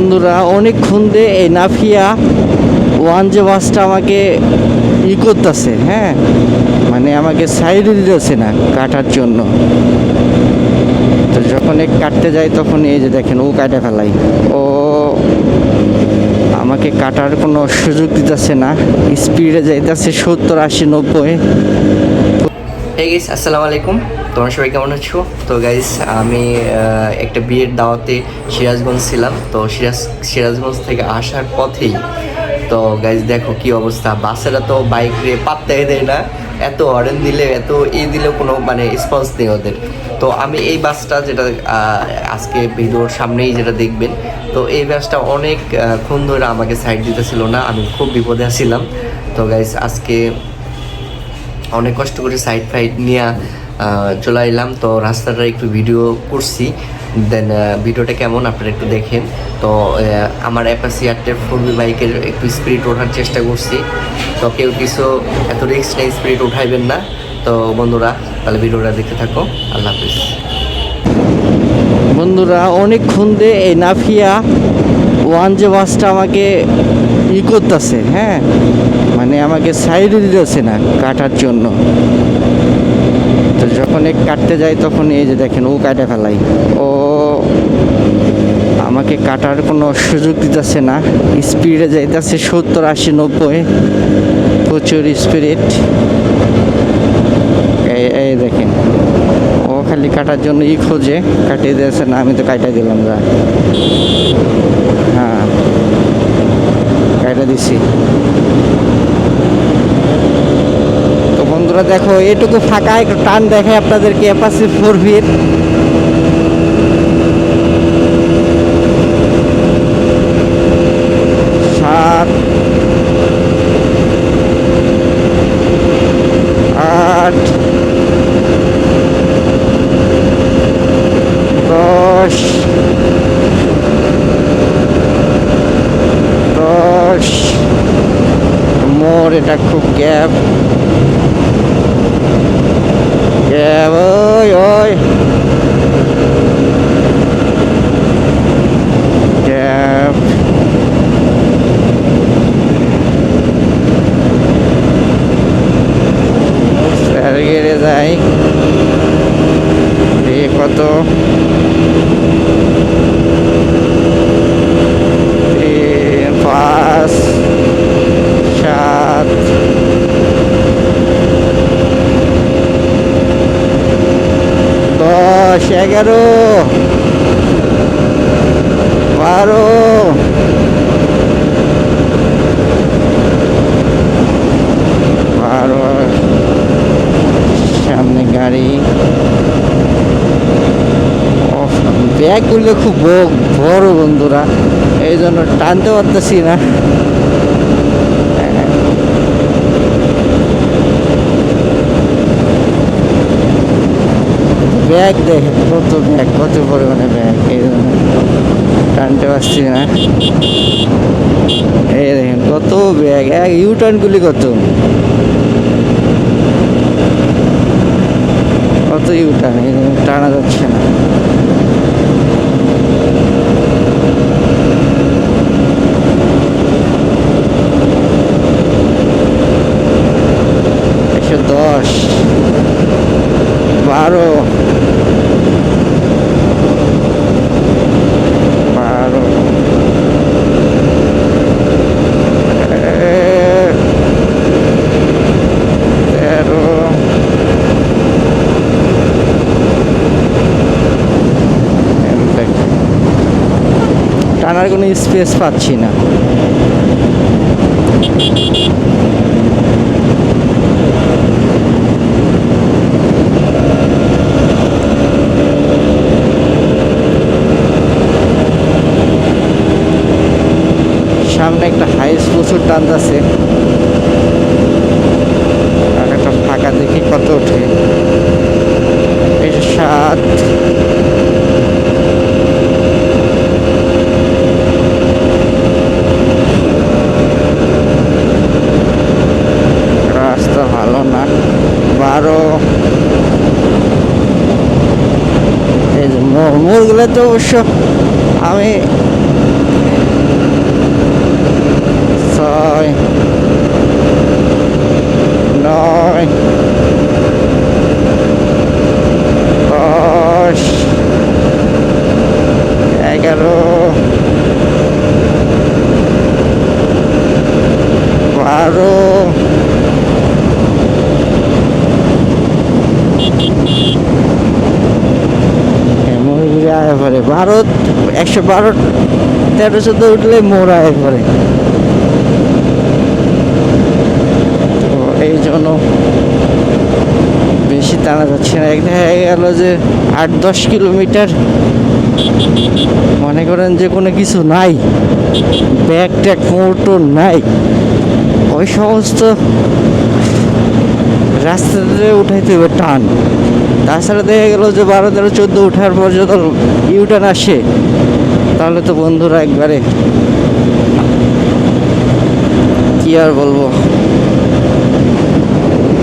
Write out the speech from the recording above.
বন্ধুরা, অনেকক্ষণ দিয়ে এই নাফিয়া ওয়ান যে বাসটা আমাকে ই করতেছে হ্যাঁ? মানে আমাকে সাইডে দিতেছে না কাটার জন্য। তো যখন এক কাটতে যাই, তখন এই যে দেখেন, ও কাটা ফেলাই। ও আমাকে কাটার কোনো সুযোগ দিতেছে না স্পিডে যাইতেছে সত্তর, আশি, নব্বই। আসসালামু আলাইকুম। তোমরা সবাই কেমন আছো? তো গাইস আমি একটা বিয়ের দাওয়াতে সিরাজগঞ্জ ছিলাম। তো সিরাজ সিরাজগঞ্জ থেকে আসার পথেই তো গাইস দেখো কি অবস্থা। বাসেরা তো বাইক রে পাত্তাই দেয় না। এত হরেন দিলে এত এই দিলেও কোনো মানে স্পন্স নেই ওদের। তো আমি এই বাসটা যেটা আজকে ভিডিওর সামনেই যেটা দেখবেন তো এই বাসটা অনেক আহ, ধরে আমাকে সাইড দিতেছিল না। আমি খুব বিপদে আছিলাম। তো গাইস আজকে অনেক কষ্ট করে সাইড ফাইড নিয়ে চলে এলাম তো রাস্তাটা একটু ভিডিও করছি। দেন ভিডিওটা কেমন আপনারা একটু দেখেন। তো আমার অ্যাপাসি আটটের ফোর বাইকের একটু স্পিড ওঠার চেষ্টা করছি। তো কেউ কিছু এত রিক্স নেই স্পিড উঠাইবেন না। তো বন্ধুরা, তাহলে ভিডিওটা দেখতে থাকো। আল্লাহ হাফিজ। বন্ধুরা, অনেকক্ষণ দিয়ে এই নাফিয়া ওয়ান যে বাসটা আমাকে ই করতেছে হ্যাঁ? মানে আমাকে সাইডে দিতেছে না, কাটার জন্য। তো যখন এক কাটতে যাই তখন এই যে দেখেন, ও কাটা ফেলাই। ও আমাকে কাটার কোনো সুযোগ দিতেছে না। স্পিডে যাইতেছে সত্তর, আশি, নব্বই। প্রচুর স্পিরিট এই দেখেন, ও খালি কাটার জন্য ই খোঁজে, কাটিয়ে দিয়েছে না, আমি তো কাটা দিলাম, যা। হ্যাঁ কাটা দিছি। বন্ধুরা দেখো, এটুকু ফাঁকা, একটু টান দেখে আপনাদেরকে অ্যাপাসি ফোর ভির সাত। আট। দশ। দশ। মোর, এটা খুব গ্যাপ গ্যাপ ওই ওই গ্যাপ স্যার গেড়ে যাই এ কত তিন পাঁচ সাত দশ এগারো বারো বারো সামনে গাড়ি ওফ, ব্যাগগুলো খুব বড় বন্ধুরা। এই জন্য টানতে পারতেছি না। ব্যাগ দেখে, কত ব্যাগ, কত পরিমাণে ব্যাগ, এই জন্য টানতে পারছি না। এই দেখেন, কত ব্যাগ, এক ইউটার্নগুলি কত? কত ইউটার্ন টানা যাচ্ছে না একশো দশ বারো বারো এ- তেরো দেখ। টানার কোনো স্পেস পাচ্ছি না। সামনে একটা হাইস্ট প্রচুর টান আর অবশ্য আমি ছয় নয় বারো একশো বারো, তেরো, চোদ্দ উঠলে মোর একবারে। এই জন্য বেশি টানা যাচ্ছে না। এক দেখা গেল যে আট, দশ কিলোমিটার। মনে করেন যে কোনো কিছু নাই। ব্যাগ ট্যাগ, মোটর নাই। ওই সমস্ত রাস্তাতে উঠাইতে হবে টান। তাছাড়া দেখা গেলো যে বারো তেরো চোদ্দ ওঠার পর যত ইউটার্ন আসে, তাহলে তো বন্ধুরা একবারে কি আর বলব?